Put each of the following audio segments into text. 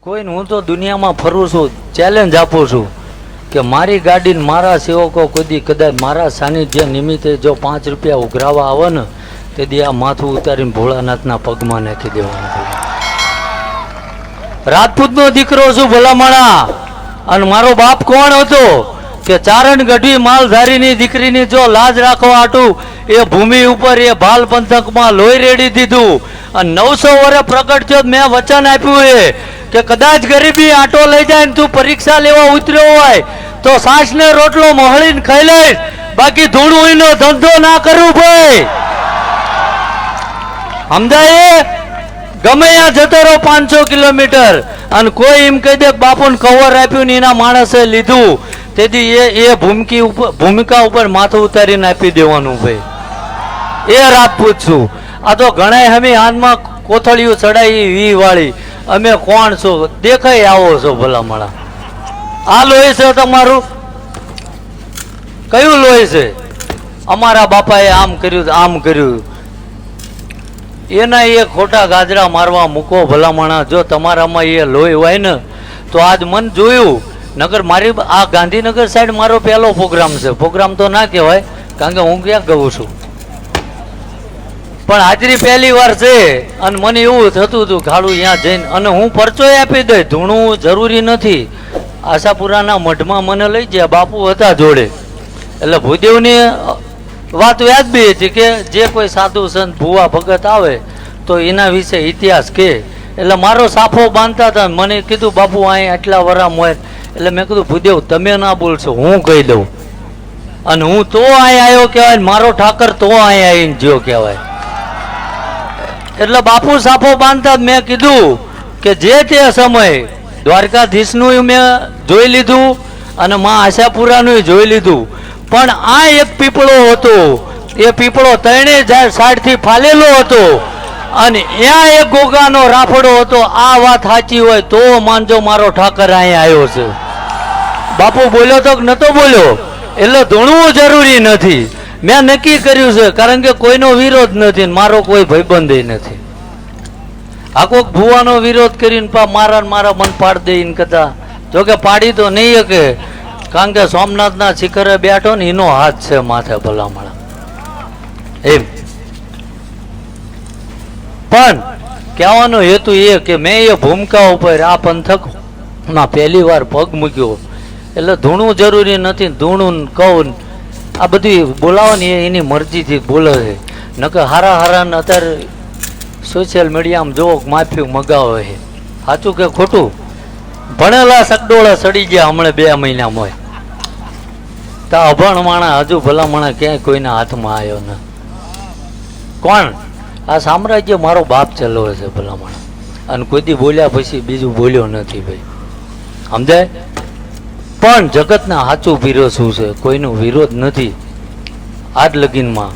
કોઈને હું તો દુનિયામાં ફરું છું ચેલેન્જ આપું છું કે મારી ગાડીને મારા સેવકો કદી કદાચ મારા સાનિધ્ય નિમિત્તે જો પાંચ રૂપિયા ઉઘરાવા આવે ને, તે દી આ માથું ઉતારીને ભોળાનાથના પગમાં નાખી દેવાનું. રાજપૂતનો દીકરો છું ભલામણા. અને મારો બાપ કોણ હતો? કે ચારણ ગઢવી માલધારીની દીકરીની જો લાજ રાખવા આટું એ ભૂમિ ઉપર એ ભાલ પંથકમાં લોહી રેડી દીધું. નવસો વર્ષ પ્રગટ થયો મેં વચન આપ્યું એ, કે કદાચ ગરીબી આટો લઈ જાય ને તું પરીક્ષા લેવા ઉતર્યો હોય, તો સાસ ને રોટલો મોહળીને ખાઈ લઈશ, બાકી ધૂણું ધંધો ના કરવું ભાઈ. સમજાય? ગમે ત્યાં જતો રહો પાંચસો કિલોમીટર, અને કોઈ એમ કહી દે બાપુને કવર આપ્યું ને એના માણસે લીધું, તેથી એ એ ભૂમિકી ઉપર ભૂમિકા ઉપર માથું ઉતારીને આપી દેવાનું ભાઈ. એ રાત છું આ તો ઘણા અમે હાથમાં કોથળીઓ ચડાવી વી વાળી. અમે કોણ છો? દેખાય આવો છો ભલામણા આ લોહી છે તમારું? કયું લોહી છે? અમારા બાપાએ આમ કર્યું આમ કર્યું. એના એ ખોટા ગાજરા મારવા મૂકો ભલામણા જો તમારામાં એ લોહી હોય ને, તો આજ મન જોયું. નગર મારી આ ગાંધીનગર સાઈડ મારો પહેલો પ્રોગ્રામ છે. પ્રોગ્રામ તો ના કહેવાય, કારણ કે હું ક્યાં ગઉં છું? પણ હાજરી પહેલી વાર છે. અને મને એવું થતું હતું ગાળું ત્યાં જઈને. અને હું પરચોય આપી દઈ. ધૂણું જરૂરી નથી. આશાપુરાના મઢમાં મને લઈ ગયા. બાપુ હતા જોડે. એટલે ભૂદેવની વાત યાદ બી હતી કે જે કોઈ સાધુ સંત ભુવા ભગત આવે, તો એના વિશે ઇતિહાસ કે. એટલે મારો સાફો બાંધતા હતા. મને કીધું, બાપુ, અહીં આટલા વરામ હોય. એટલે મેં કીધું, ભૂદેવ, તમે ના બોલશો. હું કહી દઉં. અને હું તો અહીં આવ્યો કહેવાય મારો ઠાકર તો અહીં આવીને જ્યો કહેવાય. એટલે બાપુ સાફો બાંધતા મેં કીધું કે જે તે સમયે દ્વારકાધીશનું મેં જોઈ લીધું અને માં આશાપુરાનું જોઈ લીધું. પણ આ એક પીપળો હતો, એ પીપળો ત્રણેય સાઈડથી ફાલેલો હતો અને ત્યાં એક ગોગાનો રાફડો હતો, આ વાત સાચી હોય તો માનજો મારો ઠાકર અહીંયા આવ્યો છે. બાપુ બોલ્યો તો નતો બોલ્યો? એટલે ધૂણવું જરૂરી નથી. મેં નક્કી કર્યું છે, કારણ કે કોઈનો વિરોધ નથી ને મારો કોઈ ભયબંધ નથી. આ કોઈક ભુવાનો વિરોધ કરીને પા મારા મારા મન પાડ દે એને કદા જો કે પાડી તો નહીં કે કારણ કે સોમનાથના શિખરે બેઠો ને એનો હાથ છે માથે ભલામણા. એમ. પણ કહેવાનો હેતુ એ કે મેં એ ભૂમિકા ઉપર આ પંથકમાં પહેલી વાર પગ મૂક્યો. એટલે ધૂણું જરૂરી નથી ધૂણું કહું ને આ બધી બોલાવવાની એની મરજીથી બોલે છે. નકર હારા હારા ને અત્યારે સોશિયલ મીડિયામાં જોવો માફી મગાવે છે. સાચું કે ખોટું? ભણેલા સગડોળા સડી ગયા હમણાં બે મહિનામાં હોય. તો અભણ માણા હજુ ભલા માણા ક્યાંય કોઈના હાથમાં આવ્યો ન. કોણ? આ સામ્રાજ્ય મારો બાપ ચલાવે છે ભલા માણા અને કોઈ દી બોલ્યા પછી બીજું બોલ્યો નથી ભાઈ. સમજાય? પણ જગતના સાચું વિરોધ શું છે? કોઈનો વિરોધ નથી. આજ લગીનમાં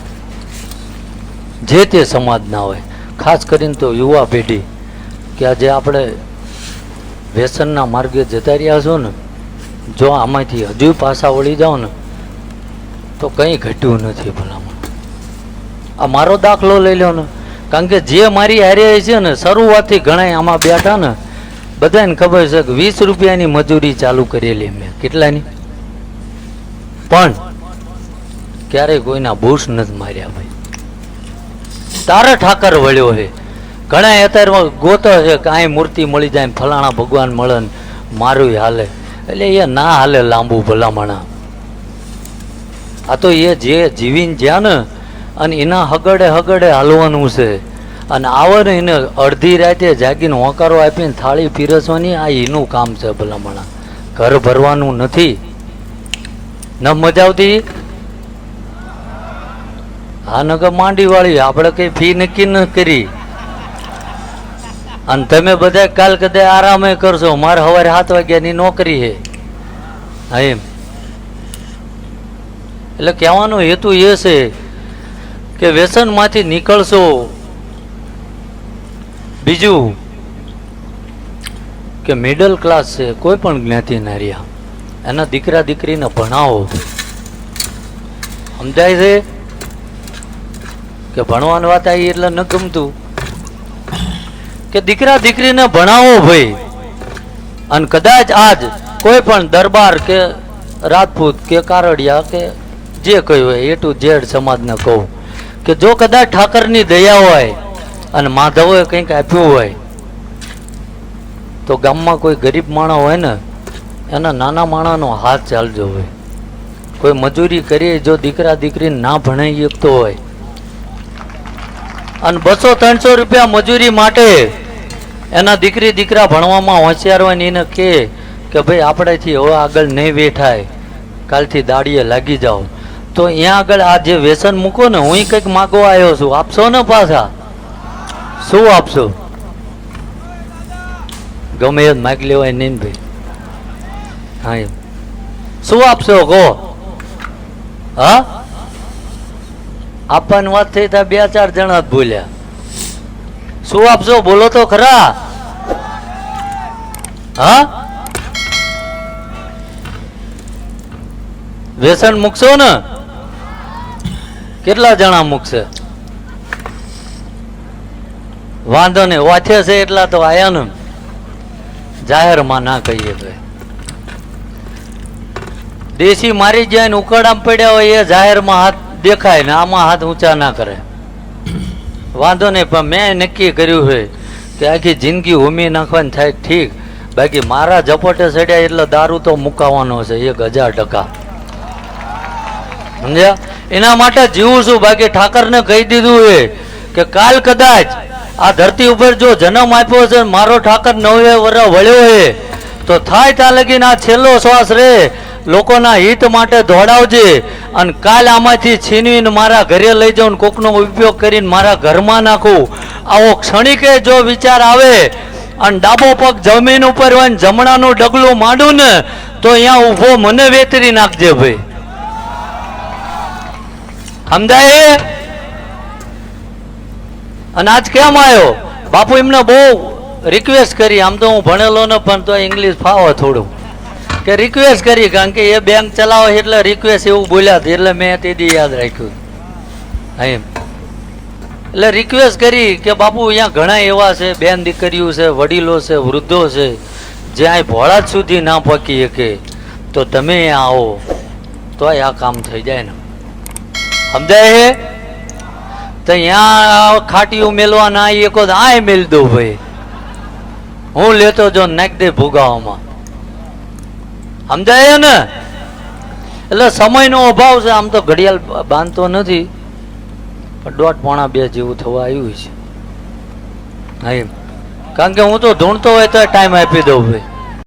જે તે સમાજના હોય, ખાસ કરીને તો યુવા પેઢી, કે આજે આપણે વ્યસનના માર્ગે જતા રહ્યા છો ને, જો આમાંથી હજુ પાછા વળી જાઓ ને, તો કંઈ ઘટ્યું નથી ભલામણ. આ મારો દાખલો લઈ લો ને. કારણ કે જે મારી હારે છે ને, શરૂઆતથી ઘણા આમાં બેઠા ને બધાને ખબર છે કે વીસ રૂપિયાની મજૂરી ચાલુ કરેલી મેં. કેટલાની? પણ ક્યારેય કોઈના બુશ નથી માર્યા ભાઈ. તારા ઠાકર વળ્યો છે. ઘણા અત્યારે ગોતો છે કે મૂર્તિ મળી જાય ફલાણા ભગવાન મળે ને મારું હાલે. એટલે એ ના હાલે લાંબુ ભલામણા. આ તો એ જે જીવીને જ્યાં ને અને એના હગડે હગડે હાલવાનું છે. અને આવે ને એને અડધી રાતે જાગીને હોંકારો આપીને થાળી પીરસવાની આ એનું કામ છે ભલામણા. ઘર ભરવાનું નથી. ન મજા આવતી? હા નગર માંડી વાળી આપણે કઈ ફી નક્કી ન કરી. અને તમે બધા કાલ કદાચ આરામે કરશો, મારે સવારે સાત વાગ્યાની નોકરી છે. એમ. એટલે કહેવાનો હેતુ એ છે કે વ્યસનમાંથી નીકળશો. બીજું કે મિડલ ક્લાસ છે, કોઈ પણ જ્ઞાતિ રહ્યા. એના દીકરા દીકરીને ભણાવો. સમજાય છે? કે ભણવાની વાત આવી એટલે ન ગમતું. કે દીકરા દીકરીને ભણાવો ભાઈ. અને કદાચ આજ કોઈ પણ દરબાર કે રાજપૂત કે કારડિયા કે જે કહ્યું હોય એ ટુ ઝેડ સમાજને કહું, કે જો કદાચ ઠાકરની દયા હોય અને માધવોએ કંઈક આપ્યું હોય, તો ગામમાં કોઈ ગરીબ માણસ હોય ને, એના નાના માણસનો હાથ ચાલજો હોય. કોઈ મજૂરી કરી જો દીકરા દીકરી ના ભણાઈ શકતો હોય. અને બસો ત્રણસો રૂપિયા મજૂરી માટે એના દીકરી દીકરા ભણવામાં હોશિયાર હોય ને એને કહે કે ભાઈ આપણેથી હવે આગળ નહીં વેઠાય, કાલથી દાડીએ લાગી જાઓ. તો અહીંયા આગળ આ જે વ્યસન મૂકો ને, હું કંઈક માગવા આવ્યો છું. આપશો ને પાછા? શું આપશો? ગમે એ માગ લેવાય નહીં ભાઈ. હા, એમ. શું આપશો? કહો. હા? આપવાની વાત થઈ ત્યાં બે ચાર જણા જ બોલ્યા. શું આપશો? બોલો તો ખરા. હા? વ્યસન મૂકશો ને? કેટલા જણા મૂકશે? વાંધો નહીં વાંચે છે એટલા તો આયા ને. જાહેરમાં ના કહીએ તો દેશી મારી જાય ને ઉકળામ પડ્યા હોય એ જાહેરમાં હાથ દેખાય ને, આમાં હાથ ઊંચા ના કરે. વાંધો નહીં, પણ મેં નક્કી કર્યું છે કે આખી જિંદગી હોમી નાખવાની થાય ઠીક. બાકી મારા ઝપોટે ચડ્યા એટલે દારૂ તો મુકાવાનો છે, એક હજાર ટકા. સમજ્યા? એના માટે જીવું છું. બાકી ઠાકરને કહી દીધું છે કે કાલ કદાચ આ ધરતી ઉપર જો જન્મ આપ્યો છે, મારો ઠાકર નવે વર વળ્યો છે, તો થાય ત્યાં લગીને આ છેલ્લો શ્વાસ રે. લોકોના હિત માટે દોડાવજે અને કાલ આમાંથી છીનવીને મારા ઘરે લઈ જાઉં કોકનો ઉપયોગ કરીને મારા ઘરમાં નાખું. આવો ક્ષણિકે જો વિચાર આવે અને ડાબો પગ જમીન ઉપર હોય ને જમણાનું ડગલું માંડું ને, તો અહીંયા ઊભો મને વેતરી નાખજે ભાઈ. સમજાય? અને આજ કેમ આવ્યો બાપુ, એમને બહુ રિક્વેસ્ટ કરી. આમ તો હું ભણેલો ને, પણ તો ઇંગ્લિશ ફાવો થોડું. કે રિક્વેસ્ટ કરી, કારણ કે એ બેંક ચલાવે એટલે રિક્વેસ્ટ એવું બોલ્યા હતી એટલે મેં તે દી યાદ રાખ્યું. એમ. એટલે રિક્વેસ્ટ કરી કે બાપુ, અહીંયા ઘણા એવા છે, બેન દીકરીઓ છે, વડીલો છે, વૃદ્ધો છે. જે અહીં ભોળા સુધી ના પકી શકે, તો તમે આવો. તો આ કામ થઈ જાય ને. સમજાય તો અહીંયા ખાટીયું મેલવા ના એક જ આય મેલ દઉં ભાઈ. હું લેતો જો નાખ દે ભૂગાવામાં. સમજાય ને? એટલે સમયનો અભાવ છે, આમ તો ઘડિયાળ બાંધતો નથી. પણ દોઢ પોણા બે જેવું થવા આવ્યું છે. હા એમ. કારણ કે હું તો ઢૂંઢતો હોય તો ટાઈમ આપી દઉં ભાઈ.